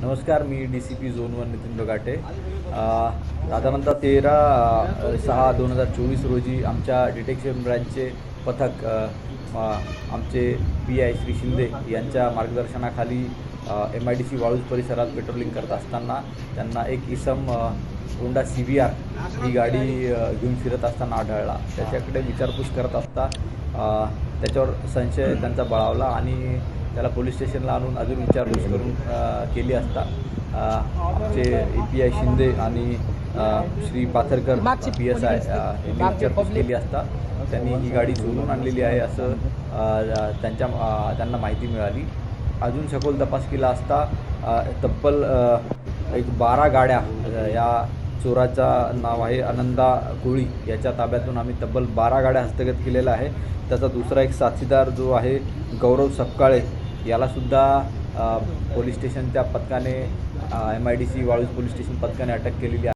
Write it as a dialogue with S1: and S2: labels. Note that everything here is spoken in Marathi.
S1: नमस्कार मी D C P zone one Nitin Bagate साधारणतः तेरा सहा दोन हजार चोवीस रोजी आमच्या डिटेक्शन ब्रँचचे पथक आमचे पी आय श्री शिंदे यांच्या मार्गदर्शनाखाली M I D C Waluj परिसरात पेट्रोलिंग करत असताना त्यांना एक इसम होंडा सी व्ही आर ही गाडी घेऊन फिरत असताना आढळला. त्याच्याकडे विचारपूस करत असता त्याच्यावर संशय त्यांचा बळावला आणि त्याला पोलीस स्टेशनला आणून अजून विचारपूस करून केली असता. आमचे ए पी आय शिंदे आणि Shri Patharkar P S I यांनी विचारपूस केली असता. त्यांनी ही गाडी चोरून आणलेली आहे असं त्यांच्या त्यांना माहिती मिळाली. अजून सखोल तपास केला असता तब्बल एक बारा गाड्या या चोराचा नाव आहे आनंदा कोळी. याच्या ताब्यातून आम्ही तब्बल बारा गाड्या हस्तगत केलेल्या आहे. त्याचा दुसरा एक साथीदार जो आहे गौरव सपकाळे यालासुद्धा अ, पोलीस स्टेशनच्या पथकाने M I D C Waluj police station पथकाने अटक केलेली आहे.